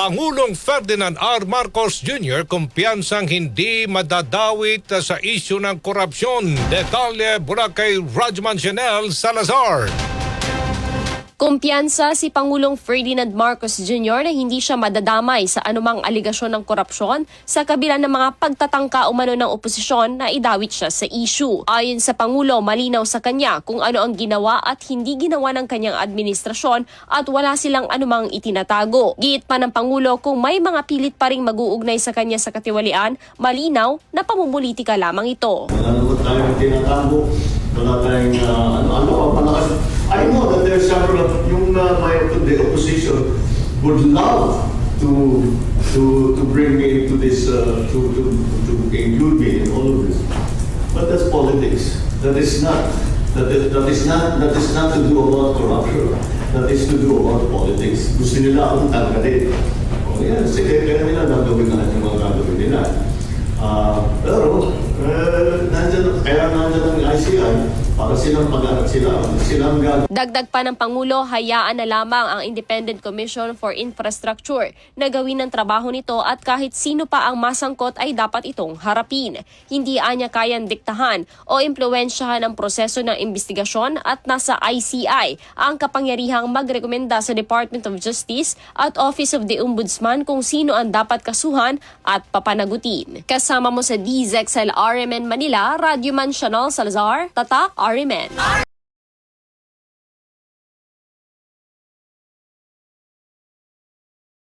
Pangulong Ferdinand R. Marcos Jr. kumpiyansang hindi madadawit sa isyu ng korupsyon. Detalye mula kay Rajman Chanel Salazar. Kumpiyansa si Pangulong Ferdinand Marcos Jr. na hindi siya madadamay sa anumang aligasyon ng korupsyon sa kabila ng mga pagtatangka umano ng oposisyon na idawit siya sa issue. Ayon sa Pangulo, malinaw sa kanya kung ano ang ginawa at hindi ginawa ng kanyang administrasyon at wala silang anumang itinatago. Giit pa ng Pangulo kung may mga pilit pa ring mag-uugnay sa kanya sa katiwalian, malinaw na pamumulitika lamang ito. Wala naman tayong tinatago. Wala tayong uh, ano, ano pa palakas. I know that there's several of yung uh, my the opposition would love to to to bring me into this uh, to, to to include me in all of this. But that's politics. That is not that is, that is not that is not to do about corruption. That is to do about politics. Gusto nila akong tanggalin. O yan, sige, kaya nila gagawin na yung mga gagawin nila. Ah, pero, eh, nandyan, kaya nandyan ang ICI para silang pag sila, silang gagawin. Dagdag pa ng Pangulo, hayaan na lamang ang Independent Commission for Infrastructure na gawin ang trabaho nito at kahit sino pa ang masangkot ay dapat itong harapin. Hindi anya kayang diktahan o impluensyahan ang proseso ng investigasyon at nasa ICI ang kapangyarihang magrekomenda sa Department of Justice at Office of the Ombudsman kung sino ang dapat kasuhan at papanagutin. Kasama mo sa DZXL RMN Manila, Radyo Man Chanel Salazar, Tatak RMN.